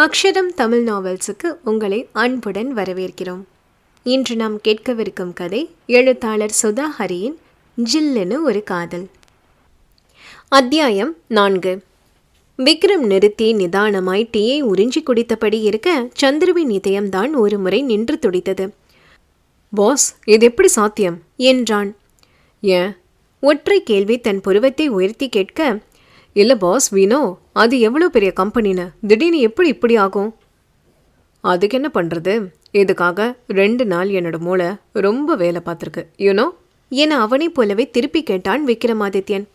அக்ஷரம் தமிழ் நாவல்ஸுக்கு உங்களை அன்புடன் வரவேற்கிறோம். இன்று நாம் கேட்கவிருக்கும் கதை எழுத்தாளர் சுதா ஹரியின் ஜில்லுன்னு ஒரு காதல். அத்தியாயம் நான்கு. விக்ரம் நிறுத்தி நிதானமாய் டீயை உறிஞ்சி குடித்தபடி இருக்க சந்திருவின் இதயம்தான் ஒரு முறை நின்று துடித்தது. பாஸ் இது எப்படி சாத்தியம்? என்றான். ஏன்? ஒற்றை கேள்வி தன் புருவத்தை உயர்த்தி கேட்க இல்லை பாஸ் வினோ அது எவ்வளோ பெரிய கம்பெனின்னு? திடீர்னு எப்படி இப்படி ஆகும்? அதுக்கு என்ன பண்ணுறது இதுக்காக ரெண்டு நாள் என்னோட மூளை ரொம்ப வேலை பார்த்துருக்கு யூனோ என அவனை போலவே திருப்பி கேட்டான் விக்ரமாதித்யன்.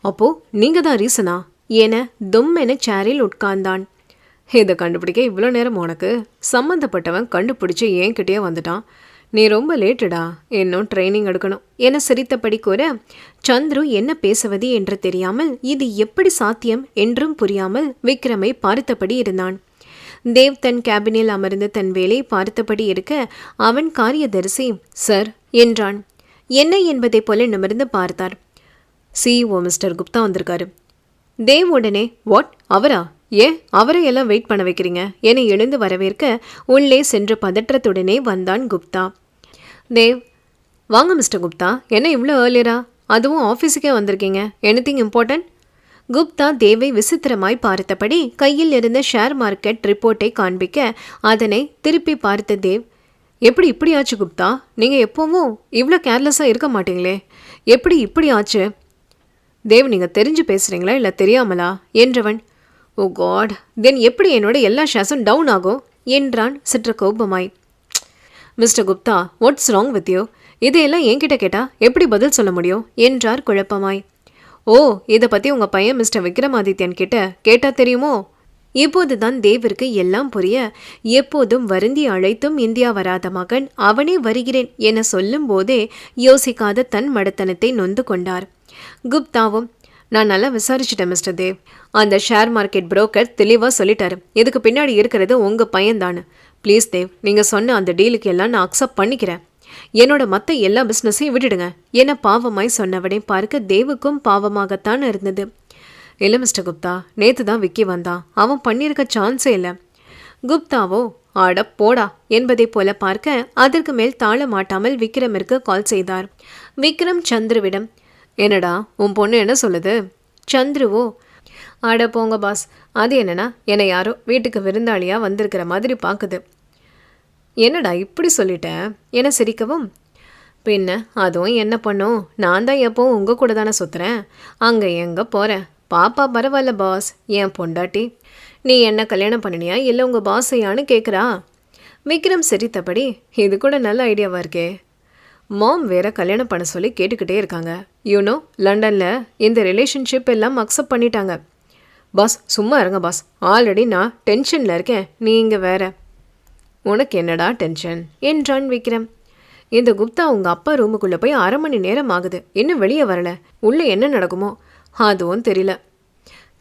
அப்போ நீங்க தான் ரீசனா? என தும் என சேரில் உட்கார்ந்தான். இதை கண்டுபிடிக்க இவ்வளோ நேரம் உனக்கு சம்மந்தப்பட்டவன் கண்டுபிடிச்சு என்கிட்டயே வந்துட்டான். நீ ரொம்ப லேட்டுடா. இன்னும் ட்ரைனிங் எடுக்கணும். என சிரித்தபடி கூற சந்துரு என்ன பேசுவது என்று தெரியாமல் இது எப்படி சாத்தியம் என்றும் புரியாமல் விக்ரமை பார்த்தபடி இருந்தான். தேவ் தன் கேபினில் அமர்ந்து தன் வேலை பார்த்தபடி இருக்க அவன் காரியதரிசி சார் என்றான். என்ன என்பதைப் போல நிமிர்ந்து பார்த்தார். சிஇஓ மிஸ்டர் குப்தா வந்திருக்காரு. தேவ் உடனே வாட் அவரா? ஏன்? அவரையெல்லாம் வெயிட் பண்ண வைக்கிறீங்க? என எழுந்து வரவேற்க உள்ளே சென்ற பதற்றத்துடனே வந்தான் குப்தா. தேவ் வாங்க மிஸ்டர் குப்தா. என்ன இவ்வளோ ஏர்லியரா அதுவும் ஆஃபீஸுக்கே வந்திருக்கீங்க. எனிதிங் இம்பார்ட்டன்ட் குப்தா தேவை விசித்திரமாய் பார்த்தபடி கையில் இருந்த ஷேர் மார்க்கெட் ரிப்போர்ட்டை காண்பிக்க அதனை திருப்பி பார்த்த தேவ் எப்படி இப்படி ஆச்சு குப்தா? நீங்கள் எப்போவும் இவ்வளோ கேர்லெஸ்ஸாக இருக்க மாட்டீங்களே? எப்படி இப்படி ஆச்சு? தேவ் நீங்கள் தெரிஞ்சு பேசுகிறீங்களா இல்லை தெரியாமலா? என்றவன் ஓ காட் தென் எப்படி என்னோட எல்லா ஷேர்ஸும் டவுன் ஆகும் என்றான் சற்று கோபமாய். Mister Gupta what's wrong with you இதையெல்லாம் என்கிட்ட கேட்டால் எப்படி பதில் சொல்ல முடியும்? என்றார் குழப்பமாய். ஓ இதை பற்றி உங்கள் பையன் மிஸ்டர் விக்ரமாதித்யன் கிட்ட கேட்டால் தெரியுமோ? இப்போதுதான் தேவிற்கு எல்லாம் புரிய எப்போதும் வருந்தி அழைத்தும் இந்தியா வராத மகன் அவனே வருகிறேன் என சொல்லும் போதே யோசிக்காத தன் மடத்தனத்தை நொந்து கொண்டார். குப்தாவும் நான் நல்லா விசாரிச்சிட்டேன் மிஸ்டர் தேவ். அந்த ஷேர் மார்க்கெட் புரோக்கர் தெளிவாக சொல்லிட்டாரு. இதுக்கு பின்னாடி இருக்கிறது உங்கள் பையன்தானு ப்ளீஸ் தேவ் நீங்கள் சொன்ன அந்த டீலுக்கு எல்லாம் நான் அக்செப்ட் பண்ணிக்கிறேன். என்னோட மற்ற எல்லா பிஸ்னஸையும் விட்டுடுங்க. என பாவமாய் சொன்னவடே பார்க்க தேவுக்கும் பாவமாகத்தான் இருந்தது. இல்லை மிஸ்டர் குப்தா நேற்று தான் விக்கி வந்தான். அவன் பண்ணியிருக்க சான்ஸே இல்லை. குப்தாவோ ஆட போடா என்பதை போல பார்க்க அதற்கு மேல் தாழ மாட்டாமல் விக்ரமிற்கு கால் செய்தார். விக்ரம் சந்துருவிடம் என்னடா உன் பொண்ணு என்ன சொல்லுது? சந்துருவோ? ஆட போங்க பாஸ். அது என்னன்னா என்னை யாரோ வீட்டுக்கு விருந்தாளியாக வந்திருக்கிற மாதிரி பார்க்குது என்னடா இப்படி சொல்லிட்டேன் என சிரிக்கவும்? பின்ன அதுவும் என்ன பண்ணும் நான் தான் எப்போவும் உங்கள் கூட தானே சுற்றுறேன் அங்கே எங்கே போகிறேன் பாப்பா பரவாயில்ல பாஸ். என் பொண்டாட்டி நீ என்ன கல்யாணம் பண்ணினியா? இல்லை உங்கள் பாஸையான்னு கேட்குறா விக்ரம் சிரித்தபடி இது கூட நல்ல ஐடியாவாக இருக்கே. மாம் வேற கல்யாணம் பண்ண சொல்லி கேட்டுக்கிட்டே இருக்காங்க. யூனோ லண்டனில் இந்த ரிலேஷன்ஷிப் எல்லாம் அக்செப்ட் பண்ணிட்டாங்க. பாஸ் சும்மா இருங்க பாஸ் ஆல்ரெடி நான் டென்ஷனில் இருக்கேன். நீங்கள் வேற. உனக்கு என்னடா டென்ஷன் என்றான் விக்ரம். இந்த குப்தா உங்கள் அப்பா ரூமுக்குள்ளே போய் அரை மணி நேரம் ஆகுது. இன்னும் வெளியே வரல. உள்ளே என்ன நடக்குமோ? அதுவும் தெரியல.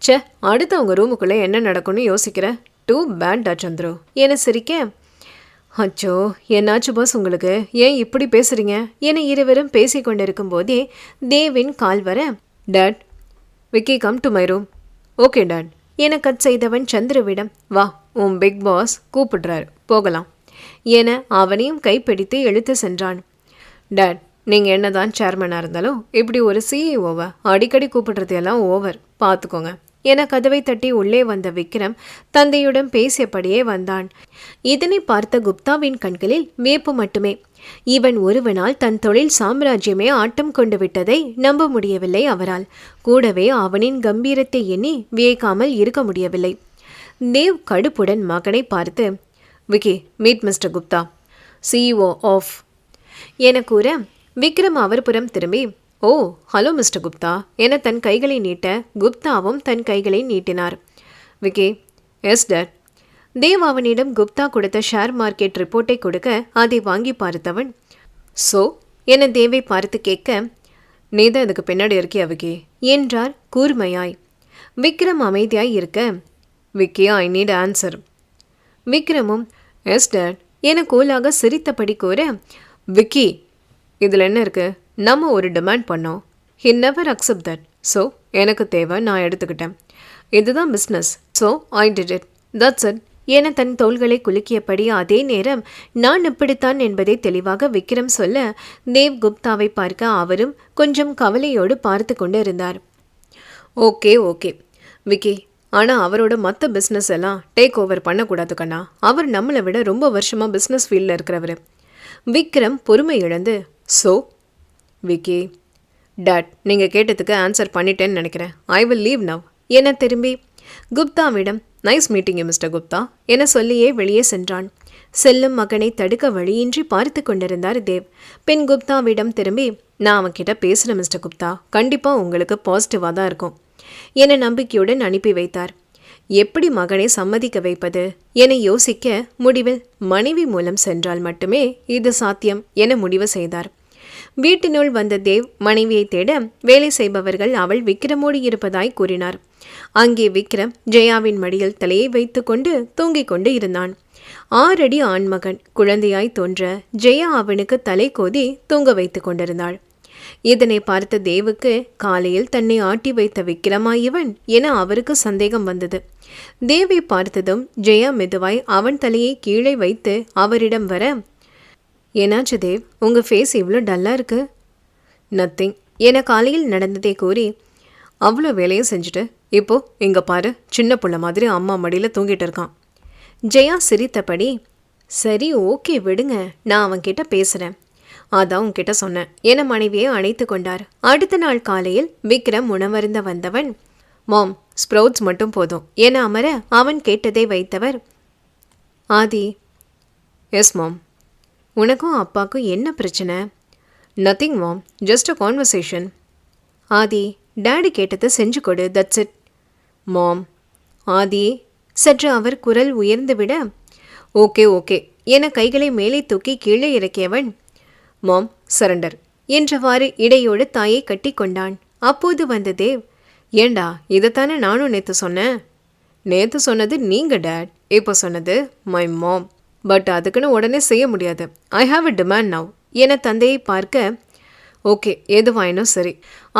ச்சே அடுத்து அவங்க ரூமுக்குள்ளே என்ன நடக்கும்னு யோசிக்கிற? டூ பேட் டா சந்துரு. என சிரிக்க. அச்சோ என்னாச்சு பாஸ் உங்களுக்கு? ஏன் இப்படி பேசுறீங்க? என இருவரும் பேசி கொண்டிருக்கும் போதே தேவின் கால் வர dad Vicky come to my room okay டட் என கட் செய்தவன் சந்திரவிடம் வா உன் பிக் பாஸ் கூப்பிடுறாரு. போகலாம். என அவனையும் கைப்பிடித்து இழுத்து சென்றான். டட் நீங்கள் என்னதான் சேர்மனாக இருந்தாலும் இப்படி ஒரு சிஇஓவை அடிக்கடி கூப்பிடுறது எல்லாம் ஓவர் பார்த்துக்கோங்க என கதவை தட்டி உள்ளே வந்த விக்ரம் தந்தையுடன் பேசியபடியே வந்தான். இதனை பார்த்த குப்தாவின் கண்களில் வியப்பு மட்டுமே. இவன் ஒருவனால் தன் தொழில் சாம்ராஜ்யமே ஆட்டம் கொண்டு விட்டதை நம்ப முடியவில்லை அவரால். கூடவே அவனின் கம்பீரத்தை எண்ணி வியக்காமல் இருக்க முடியவில்லை. தேவ் கடுப்புடன் மகனை பார்த்து Vicky meet mister Gupta. CEO of. என கூற விக்ரம் அவர் புறம் திரும்பி ஓ ஹலோ மிஸ்டர் குப்தா. என தன் கைகளை நீட்ட குப்தாவும் தன் கைகளை நீட்டினார். விக்கி எஸ் டர் தேவ் அவனிடம் குப்தா கொடுத்த ஷேர் மார்க்கெட் ரிப்போர்ட்டை கொடுக்க அதை வாங்கி பார்த்தவன் சோ என தேவை பார்த்து கேட்க நீ தான் இதுக்கு பின்னாடி இருக்கியா விக்கி? என்றார் கூர்மையாய். விக்ரம் அமைதியாய் இருக்க விக்கி ஐ நீட் ஆன்சர் விக்ரமும் எஸ் டேட் என கூலாக சிரித்தபடி கூற விக்கி இதில் என்ன இருக்குது நம்ம ஒரு டிமாண்ட் பண்ணோம். He never accept that so எனக்கு தேவை நான் எடுத்துக்கிட்டேன். இதுதான் business so I did it that's it என தன் தோள்களை குலுக்கியபடி அதே நேரம் நான் இப்படித்தான் என்பதை தெளிவாக விக்ரம் சொல்ல தேவ் குப்தாவை பார்க்க அவரும் கொஞ்சம் கவலையோடு பார்த்து கொண்டு இருந்தார் ஓகே ஓகே. விக்கி ஆனால் அவரோட மற்ற பிஸ்னஸ் எல்லாம் டேக் ஓவர் பண்ணக்கூடாது கண்ணா. அவர் நம்மளை விட ரொம்ப வருஷமாக பிஸ்னஸ் ஃபீல்டில் இருக்கிறவர். விக்ரம் பொறுமை இழந்து ஸோ விக்கி டாட் நீங்கள் கேட்டதுக்கு ஆன்சர் பண்ணிட்டேன்னு நினைக்கிறேன். ஐ வில் லீவ் நவ் என திரும்பி? குப்தாவிடம் நைஸ் மீட்டிங் மிஸ்டர் குப்தா. என சொல்லியே வெளியே சென்றான். செல்லும் மகனை தடுக்க வழியின்றி பார்த்து கொண்டிருந்தார் தேவ். பின் குப்தாவிடம் திரும்பி நான் அவன்கிட்ட பேசுகிறேன் மிஸ்டர் குப்தா. கண்டிப்பாக உங்களுக்கு பாசிட்டிவாக தான் இருக்கும். என நம்பிக்கையுடன் அனுப்பி வைத்தார். எப்படி மகனை சம்மதிக்க வைப்பது? என யோசிக்க முடிவில் மனைவி மூலம் சென்றால் மட்டுமே இது சாத்தியம் என முடிவு செய்தார். வீட்டினுள் வந்த தேவ் மனைவியை தேட வேலை செய்பவர்கள் அவள் விக்ரமோடு இருப்பதாய் கூறினார். அங்கே விக்ரம் ஜெயாவின் மடியில் தலையை வைத்துக்கொண்டு தூங்கிக் கொண்டு இருந்தான். ஆறடி ஆண்மகன் குழந்தையாய் தோன்ற ஜெயா அவனுக்கு தலை கோதி தூங்க வைத்துக் கொண்டிருந்தாள். இதனை பார்த்த தேவுக்கு காலையில் தன்னை ஆட்டி வைத்த விக்கிரமா இவன் என அவருக்கு சந்தேகம் வந்தது. தேவை பார்த்ததும் ஜெயா மெதுவாய் அவன் தலையை கீழே வைத்து அவரிடம் வர என்னாச்சு தேவ்? உங்கள் ஃபேஸ் இவ்வளோ டல்லாக இருக்கு. நத்திங் என காலையில் நடந்ததே கூறி அவ்வளோ வேலையும் செஞ்சுட்டு இப்போ இங்கே பாரு சின்ன புள்ள மாதிரி அம்மா மடியில் தூங்கிட்டு இருக்கான். ஜெயா சிரித்தபடி சரி ஓகே விடுங்க நான் அவன்கிட்ட பேசுகிறேன் அதான் உன்கிட்ட சொன்னேன். என மனைவியை அணைத்து கொண்டார்? அடுத்த நாள் காலையில் விக்ரம் உணவருந்த வந்தவன். மாம் ஸ்ப்ரவுட்ஸ் மட்டும் போதும். என அமர? அவன் கேட்டதை வைத்தவர். ஆதி. Yes mom. உனக்கும் அப்பாக்கும் என்ன பிரச்சனை? Nothing mom just a conversation Aadhi daddy கேட்டதை செஞ்சு கொடு. தட்ஸ் இட் மாம் ஆதி சற்று அவர் குரல் உயர்ந்துவிட ஓகே ஓகே என கைகளை மேலே தூக்கி கீழே இறக்கியவன் மாம் சரண்டர் என்றவாறு இடையோடு தாயை கட்டி கொண்டான். அப்போது வந்த தேவ் ஏண்டா இதைத்தானே நானும் நேற்று சொன்னேன்? நேற்று சொன்னது நீங்க டேட் இப்போ சொன்னது மை மாம் பட் அதுக்குன்னு உடனே செய்ய முடியாது. I have a demand now என தந்தையை பார்க்க ஓகே எதுவாயினும் சரி.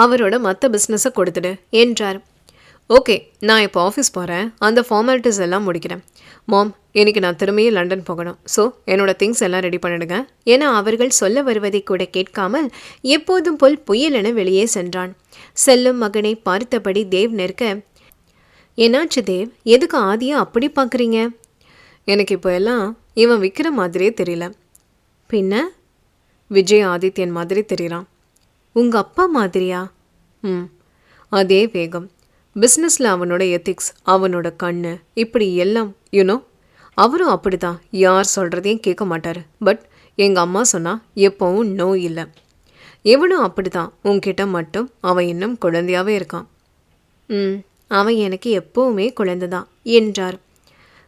அவரோட மற்ற பிஸ்னஸை கொடுத்துடு என்றார். ஓகே நான் இப்போ ஆஃபீஸ் போகிறேன் அந்த ஃபார்மாலிட்டிஸ் எல்லாம் முடிக்கிறேன். மாம் இன்றைக்கி நான் திரும்பியும் லண்டன் போகணும். ஸோ என்னோட திங்ஸ் எல்லாம் ரெடி பண்ணிடுங்க என அவர்கள் சொல்ல வருவதை கூட கேட்காமல் எப்போதும் போல் புயலென வெளியே சென்றான். செல்லும் மகனை பார்த்தபடி தேவ் நிற்க என்னாச்சு தேவ்? எதுக்கு ஆதியாக அப்படி பார்க்குறீங்க? எனக்கு இப்போ எல்லாம் இவன் விற்கிற மாதிரியே தெரியல. பின்ன விஜய் ஆதித்யன் மாதிரி தெரியறான் உங்கள் அப்பா மாதிரியா? ம். அதே வேகம். பிஸ்னஸில் அவனோட எத்திக்ஸ் அவனோட கண்ணு இப்படி எல்லாம் யூனோ அவரும் அப்படிதான் யார் சொல்கிறதையும் கேட்க மாட்டார். பட் எங்கள் அம்மா சொன்னால் எப்போவும் நோ இல்லை. இவனும் அப்படிதான் உன்கிட்ட மட்டும் அவன் இன்னும் குழந்தையாவே இருக்கான். ம். அவன் எனக்கு எப்போவுமே குழந்தை தான் என்றார்.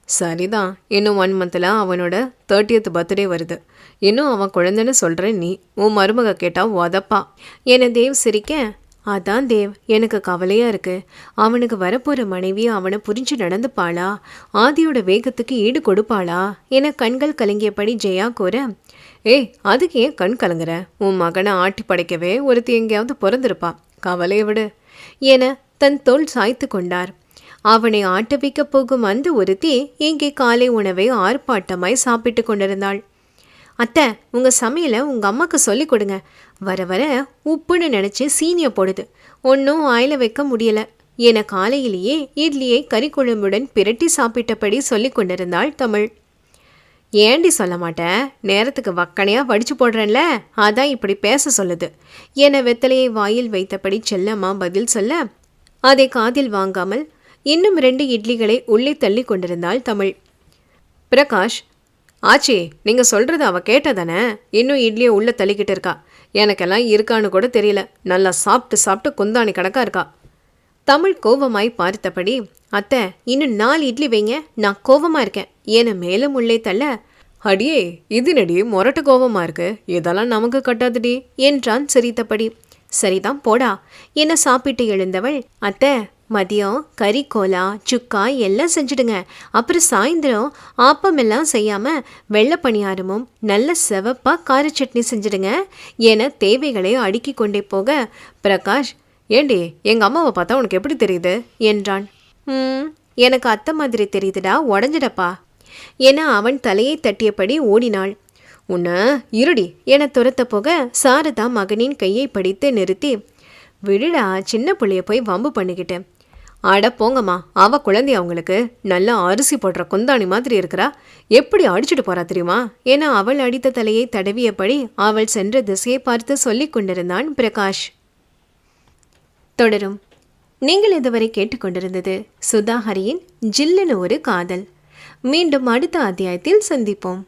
சரிதான். இன்னும் ஒன் மந்தில் அவனோட தேர்ட்டியத் பர்த்டே வருது. இன்னும் அவன் குழந்தைன்னு சொல்கிறேன் நீ. உன் மருமக கேட்டா உதப்பா. என்னை தேவ் சிரிக்க? அதான் தேவ். எனக்கு கவலையாக இருக்குது அவனுக்கு வரப்போகிற மனைவி அவனை புரிஞ்சு நடந்துப்பாளா? ஆதியோட வேகத்துக்கு ஈடு கொடுப்பாளா? என கண்கள் கலங்கியபடி ஜெயா கூற ஏய் அதுக்கு ஏன் கண் கலங்குற? உன் மகனை ஆட்டி படைக்கவே ஒருத்தி எங்கேயாவது பிறந்திருப்பா. கவலையை விடு. என தன் தோல் சாய்த்து கொண்டார். அவனை ஆட்டவிக்கப் போகும் அந்த ஒருத்தி இங்கே காலை உணவை ஆர்ப்பாட்டமாய் சாப்பிட்டு கொண்டிருந்தாள். அத்தை உங்கள் சமையலை உங்கள் அம்மாவுக்கு சொல்லி கொடுங்க. வர வர உப்புன்னு நினச்சி சீனியை போடுது. ஒன்றும் ஆயில வைக்க முடியல. என காலையிலேயே இட்லியை கறி குழம்புடன் பிரட்டி சாப்பிட்டபடி சொல்லி கொண்டிருந்தாள் தமிழ். ஏண்டி சொல்ல மாட்டேன் நேரத்துக்கு வக்கனையாக வடிச்சு போடுறேன்ல? அதான் இப்படி பேச சொல்லுது. என வெத்தலையை வாயில் வைத்தபடி செல்லம்மா பதில் சொல்ல அதை காதில் வாங்காமல் இன்னும் ரெண்டு இட்லிகளை உள்ளே தள்ளி கொண்டிருந்தாள் தமிழ். பிரகாஷ் ஆச்சி நீங்கள் சொல்கிறது அவள் கேட்டதானே? இன்னும் இட்லியை உள்ளே தள்ளிக்கிட்டு இருக்கா. எனக்கெல்லாம் இருக்கான்னு கூட தெரியல. நல்லா சாப்பிட்டு சாப்பிட்டு குந்தாணி கணக்காக இருக்கா. தமிழ் கோபமாய் பார்த்தபடி அத்தை இன்னும் நாலு இட்லி வைங்க. நான் கோவமாக இருக்கேன். என மேலும் உள்ளே தள்ள அடியே இது நடி மொரட்டு கோபமாக இருக்கு? இதெல்லாம் நமக்கு கட்டாதுடி என்றான் சிரித்தபடி. சரிதான் போடா. என சாப்பிட்டு எழுந்தவள் அத்தை மதியம் கறி கோலா சுக்கா எல்லாம் செஞ்சுடுங்க. அப்புறம் சாயந்தரம் ஆப்பம் எல்லாம் செய்யாமல் வெள்ளை பணியாரமும் நல்ல செவப்பாக கார சட்னி செஞ்சுடுங்க. என தேவைகளை அடுக்கி கொண்டே போக பிரகாஷ் ஏண்டி எங்கள் அம்மாவை பார்த்தா உனக்கு எப்படி தெரியுது? என்றான். ம் எனக்கு அத்தை மாதிரி தெரியுதுடா உடஞ்சிடப்பா. என அவன் தலையை தட்டியபடி ஓடினாள். உன்ன இருடி என துரத்த போக சாரதா மகனின் கையை படித்து நிறுத்தி விடுடா சின்ன பிள்ளைய போய் வம்பு பண்ணிக்கிட்டேன் அட போங்கம்மா அவ குழந்தை அவங்களுக்கு நல்லா அரிசி போடுற குந்தாணி மாதிரி இருக்கிறா. எப்படி அடிச்சுட்டு போறா தெரியுமா? என அவள் அடித்த தலையை தடவியபடி அவள் சென்ற திசையை பார்த்து சொல்லிக் கொண்டிருந்தான் பிரகாஷ். தொடரும். நீங்கள் இதுவரை கேட்டுக்கொண்டிருந்தது சுதாஹரியின் ஜில்லுன்னு ஒரு காதல். மீண்டும் அடுத்த அத்தியாயத்தில் சந்திப்போம்.